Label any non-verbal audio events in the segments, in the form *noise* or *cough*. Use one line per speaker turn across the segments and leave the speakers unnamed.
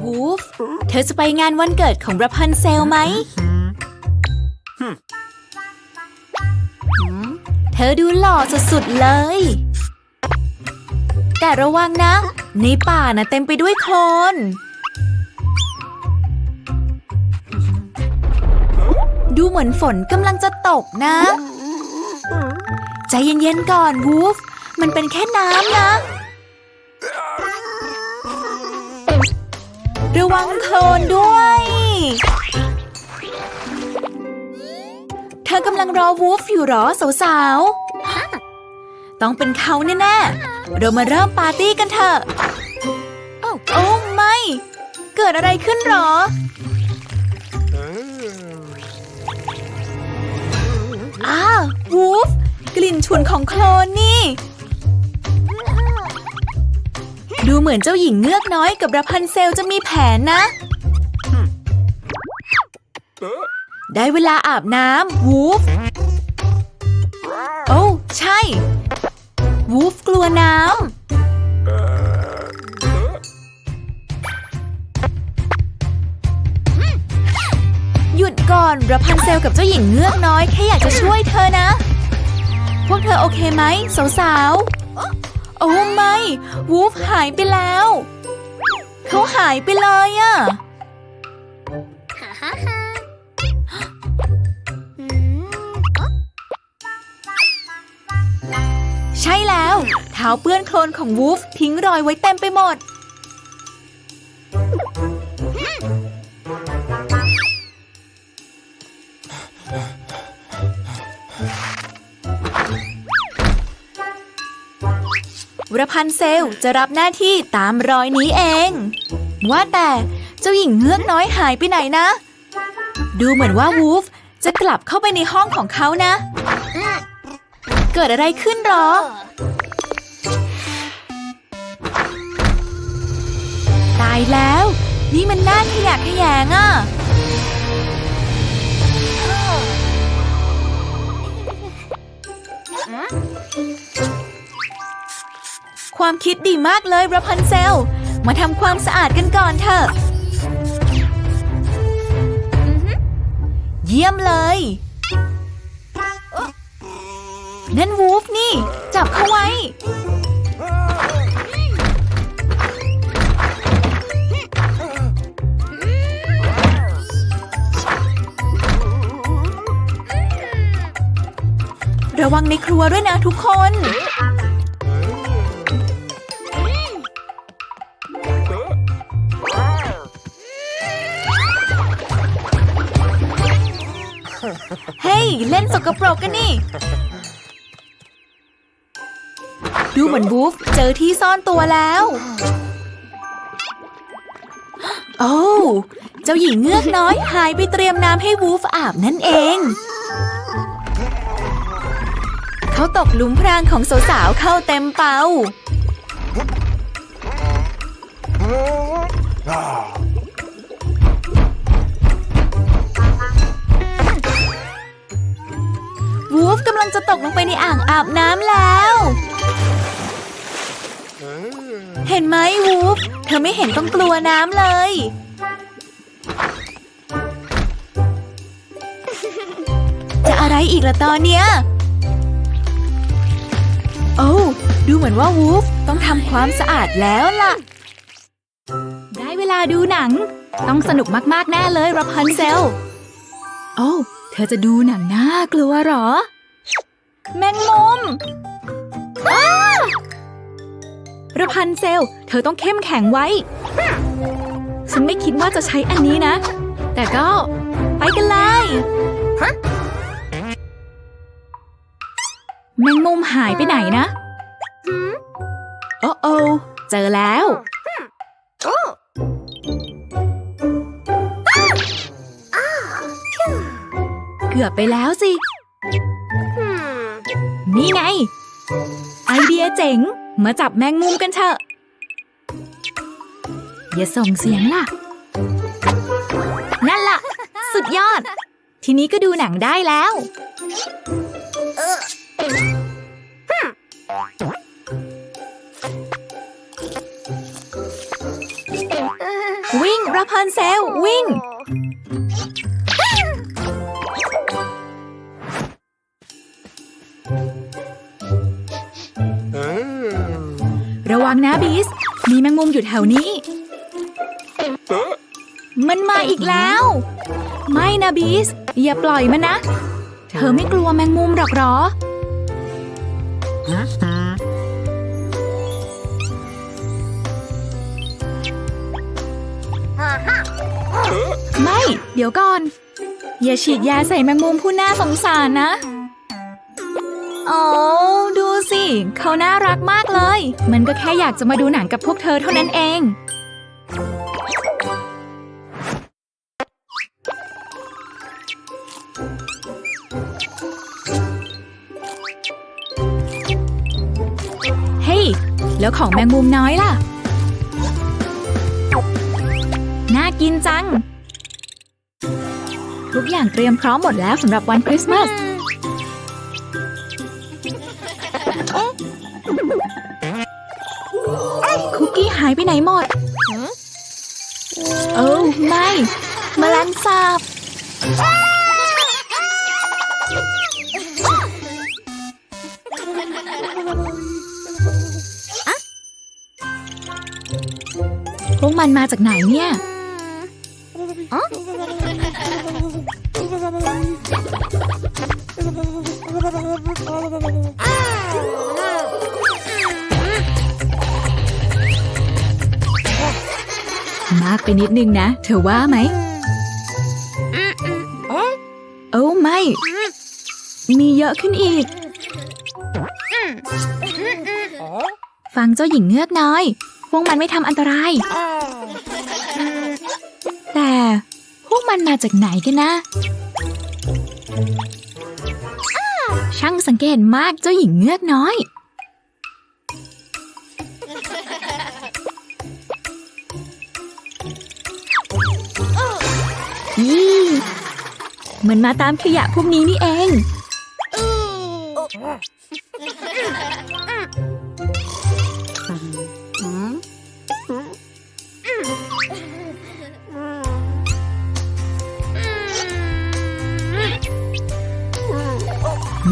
วูฟ เธอจะไปงานวันเกิดของราพันเซลไหม เธอดูหล่อสุดๆเลย แต่ระวังนะ ในป่านะเต็มไปด้วยโคลน ดูเหมือนฝนกำลังจะตกนะ ใจเย็นๆก่อนวูฟ มันเป็นแค่น้ำนะ ระวังโคลนด้วย เธอกำลังรอวูฟอยู่หรอสาวๆ ต้องเป็นเขาแน่ๆ เรามาเริ่มปาร์ตี้กันเถอะ โอ้ไม่ เกิดอะไรขึ้นหรอ อ้าววูฟ กลิ่นฉุนของโคลนนี่ ดูเหมือนเจ้าหญิงเงือกน้อยกับราพันเซลจะมีแผนนะ ได้เวลาอาบน้ำวูฟ โอ้ ใช่ วูฟกลัวน้ำ หยุดก่อนราพันเซลกับเจ้าหญิงเงือกน้อย แค่อยากจะช่วยเธอนะ พวกเธอโอเคไหมสาวๆ โอ้ไม่ วูฟหายไปแล้ว เขาหายไปเลยอะใช่แล้ว เท้าเปื้อนโคลนของวูฟทิ้งรอยไว้เต็มไปหมด รพันธ์เซลจะรับหน้าที่ตามรอยนี้เอง ว่าแต่เจ้าหญิงเงือกน้อยหายไปไหนนะ ดูเหมือนว่าวูฟจะกลับเข้าไปในห้องของเขานะ เกิดอะไรขึ้นหรอ ตายแล้ว นี่มันน่าขยะแขยงอะ ความคิดดีมากเลยราพันเซล มาทำความสะอาดกันก่อนเถอะเยี่ยมเลย นั่นวูฟนี่ จับเขาไว้ ระวังในครัวด้วยนะทุกคน สกปรกกันนี่ ดูเหมือนวูฟเจอที่ซ่อนตัวแล้ว โอ้เจ้าหญิงเงือกน้อยหายไปเตรียมน้ำให้วูฟอาบนั่นเอง เขาตกหลุมพรางของสาวๆเข้าเต็มเป่า ลังจะตกลงไปในอ่างอาบน้ำแล้ว เห็นไหมวูฟ เธอไม่เห็นต้องกลัวน้ำเลย จะอะไรอีกล่ะตอนเนี้ย โอ้ดูเหมือนว่าวูฟต้องทำความสะอาดแล้วล่ะ ได้เวลาดูหนัง ต้องสนุกมาก ๆ แน่เลยรับพันเซล โอ้ เธอจะดูหนังน่ากลัวเหรอ แมงมุมอ้าระพันเซล เธอต้องเข้มแข็งไว้ ฉันไม่คิดว่าจะใช้อันนี้นะ แต่ก็ ไปกันเลยแมงมุมหายไปไหนนะโอ้โอเจอแล้ว เกือบไปแล้วสิ นี่ไง ไอเดียเจ๋ง มาจับแมงมุมกันเถอะ อย่าส่งเสียงล่ะ นั่นล่ะ สุดยอด ทีนี้ก็ดูหนังได้แล้ว วิ่งราพันเซล วิ่ง วังนะบีส มีแมงมุมอยู่แถวนี้ มันมาอีกแล้ว ไม่นะบีส อย่าปล่อยมันนะ เธอไม่กลัวแมงมุมหรอกเหรอ ไม่ เดี๋ยวก่อน อย่าฉีดยาใส่แมงมุมผู้น่าสงสารนะ โอ้ดู สิ เขาน่ารักมากเลย มันก็แค่อยากจะมาดูหนังกับพวกเธอเท่านั้นเอง เฮ้ย แล้วของแมงมุมน้อยล่ะ น่ากินจัง ทุกอย่างเตรียมพร้อมหมดแล้วสำหรับวันคริสต์มาส หายไปไหนหมด โอ้ไม่แมลงสาบ พวกมันมาจากไหนเนี่ย มากไปนิดนึงนะ เธอว่าไหม โอ้ไม่ มีเยอะขึ้นอีก ฟังเจ้าหญิงเงือกน้อย พวกมันไม่ทำอันตราย แต่พวกมันมาจากไหนกันนะ ช่างสังเกตมากเจ้าหญิงเงือกน้อย ยี่มันมาตามขยะพวกนี้นี่เอง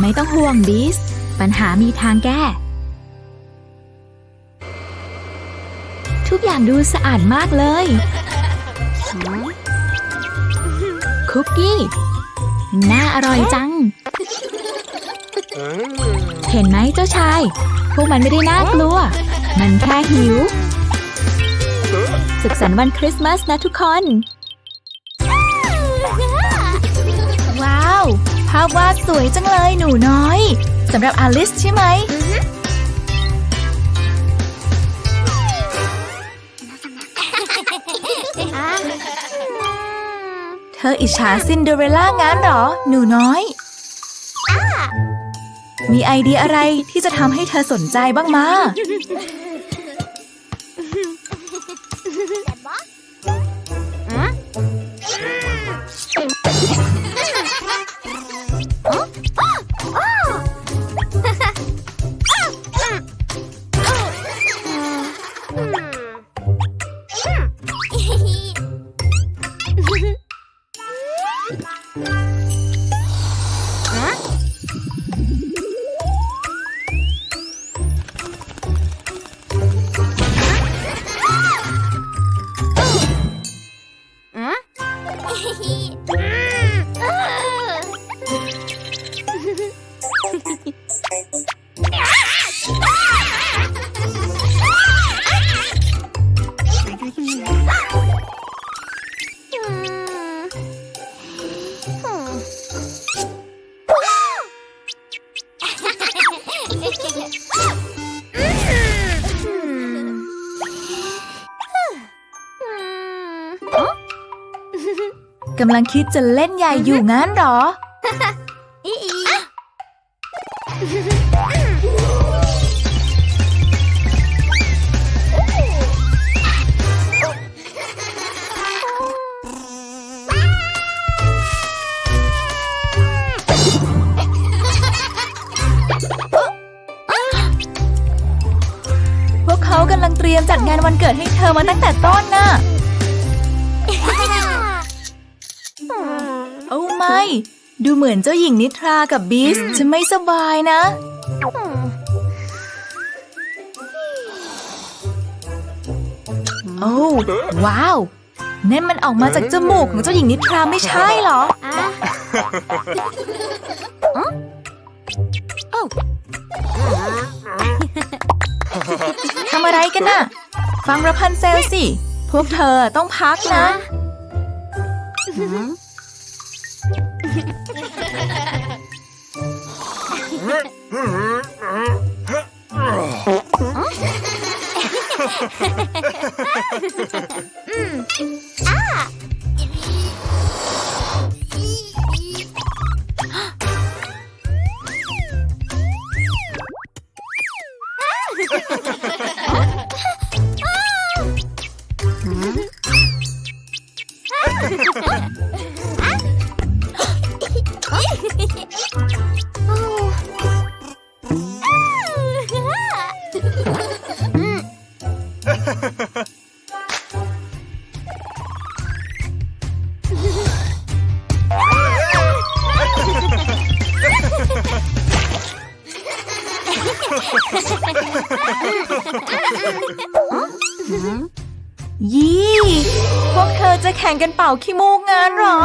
ไม่ต้องห่วงบีส ปัญหามีทางแก้ ทุกอย่างดูสะอาดมากเลย คุกกี้ น่าอร่อยจัง เห็นไหมเจ้าชาย พวกมันไม่ได้น่ากลัว มันแค่หิว สุขสันต์วันคริสต์มาสนะทุกคน ว้าว ภาพวาดสวยจังเลยหนูน้อยสำหรับอลิสใช่ไหม เธออิจฉาซินเดอเรลล่างั้นเหรอ หนูน้อย มีไอเดียอะไรที่จะทำให้เธอสนใจบ้างมาำลังคิดจะเล่นใหญ่อยู่งั้นหรอ พวกเขากำลังเตรียมจัดงานวันเกิดให้เธอมาตั้งแต่ต้นน่ะ ดูเหมือนเจ้าหญิงนิทรากับบีสจะไม่สบายนะ โอ้ว้าวนั่นมันออกมาจากจมูกของเจ้าหญิงนิทราไม่ใช่เหรอทำอะไรกันน่ะ ฟังระพันเซลสิ พวกเธอต้องพักนะ *laughs* mm. Ah! ยี่ พวกเธอจะแข่งกันเป่าขี้มูกงานเหรอ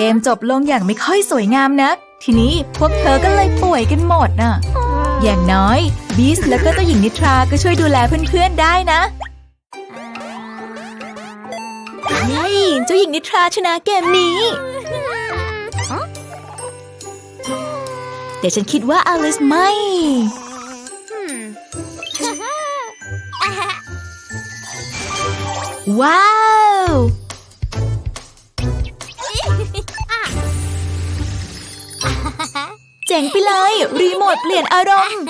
กมจบลงอย่างไม่ค่อยสวยงามนักทีนี้พวกเธอก็เลยป่วยกันหมดน่ะ อย่างน้อยบีสแล้วก็เจ้าหญิงนิทราก็ช่วยดูแลเพื่อนๆได้นะนี่เจ้าหญิงนิทราชนะเกมนี้ แต่ฉันคิดว่าอลิสไม่ ว้าว เจ๋งไปเลย รีโมทเปลี่ยนอารมณ์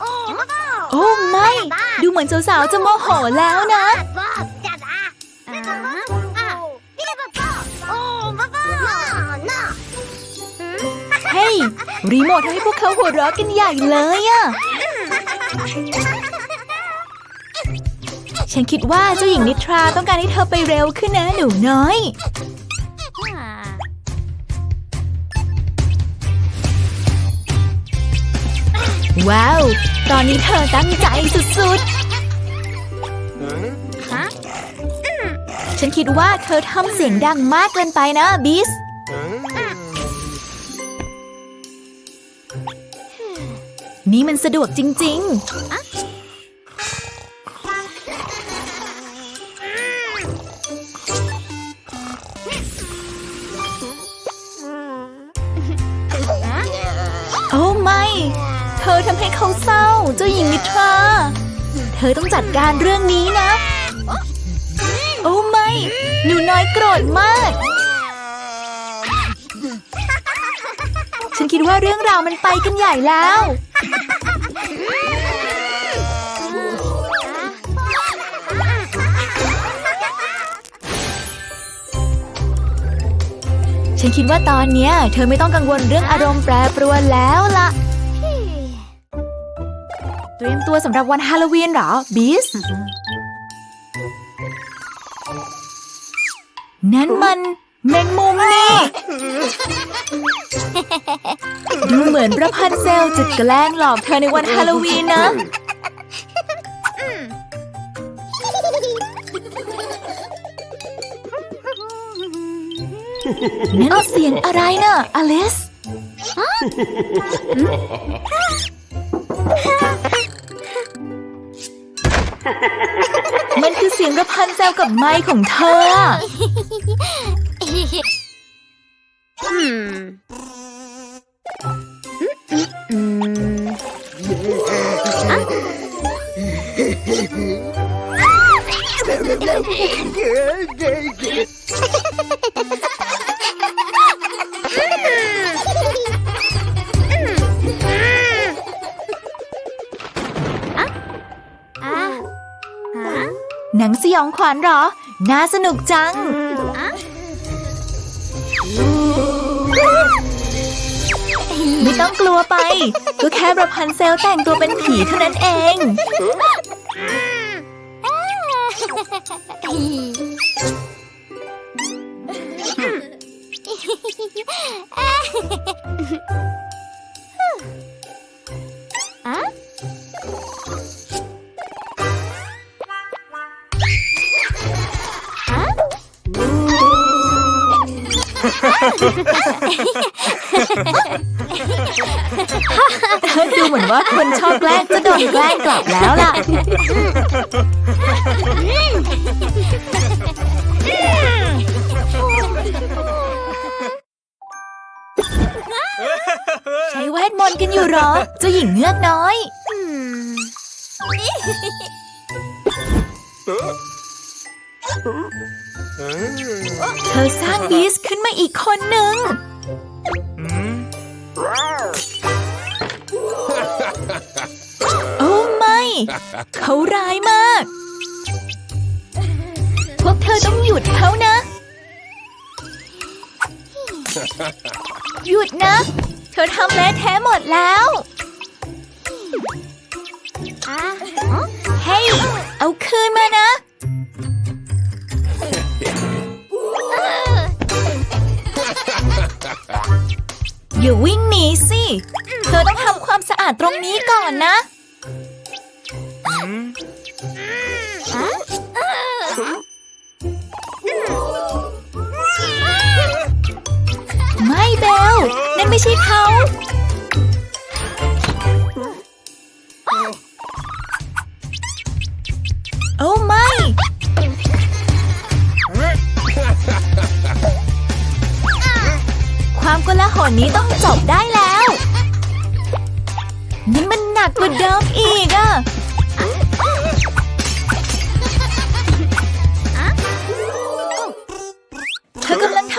โอ้ไม่ ดูเหมือนสาวๆจะโมโหแล้วนะ เฮ้ยรีโมททำให้พวกเขาหัวเราะกันใหญ่เลยอะ ฉันคิดว่าเจ้าหญิงนิทราต้องการให้เธอไปเร็วขึ้นนะหนูน้อย ว้าว ตอนนี้เธอตั้งใจสุดๆ ฉันคิดว่าเธอทำเสียงดังมากเกินไปนะบิสนี่มันสะดวกจริง ๆ อทำให้เขาเศร้า เจ้าหญิงนิทรา เธอต้องจัดการเรื่องนี้นะ โอ้ไม่ หนูน้อยโกรธมาก ฉันคิดว่าเรื่องราวมันไปกันใหญ่แล้ว ฉันคิดว่าตอนนี้เธอไม่ต้องกังวลเรื่องอารมณ์แปรปรวนแล้วล่ะ เตรียมตัวสำหรับวันฮาโลวีนเหรอ บีส นั่นมันแมงมุมนี่ ดูเหมือนประพันเซลจะแกล้งหลอกเธอในวันฮาโลวีนนะ นั่นเสียงอะไรน่ะอลิส มันคือเสียงระพันเซลกับไม้ของเธออ นังสยองขวัญเหรอ น่าสนุกจัง ไม่ต้องกลัวไป ก็แค่ประพันเซลแต่งตัวเป็นผีเท่านั้นเอง ดูเหมือนว่าคนชอบแกล้งจะโดนแกล้งกลับแล้วล่ะ ใช้เวทมนต์กันอยู่เหรอเจ้าหญิงเงือกน้อย เธอสร้างบีสขึ้นมาอีกคนหนึ่ง โอ้ไม่ เขาร้ายมาก พวกเธอต้องหยุดเขานะ หยุดนะ เธอทำเละแท้หมดแล้วเฮ้ยเอาคืนมานะ อย่าวิ่งหนีสิ เธอต้องทำความสะอาดตรงนี้ก่อนนะ ไม่เบลนั่นไม่ใช่เขา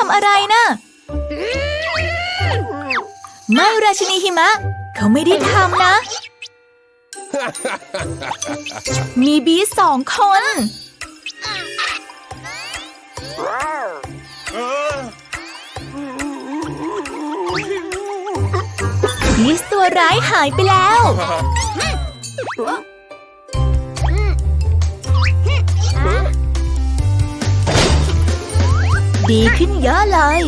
ำอะไรนะไม่ราชินีหิมะ เขาไม่ได้ทำนะ มีบีสองคน บีสตัวร้ายหายไปแล้ว ดีขึ้นเยอะเลย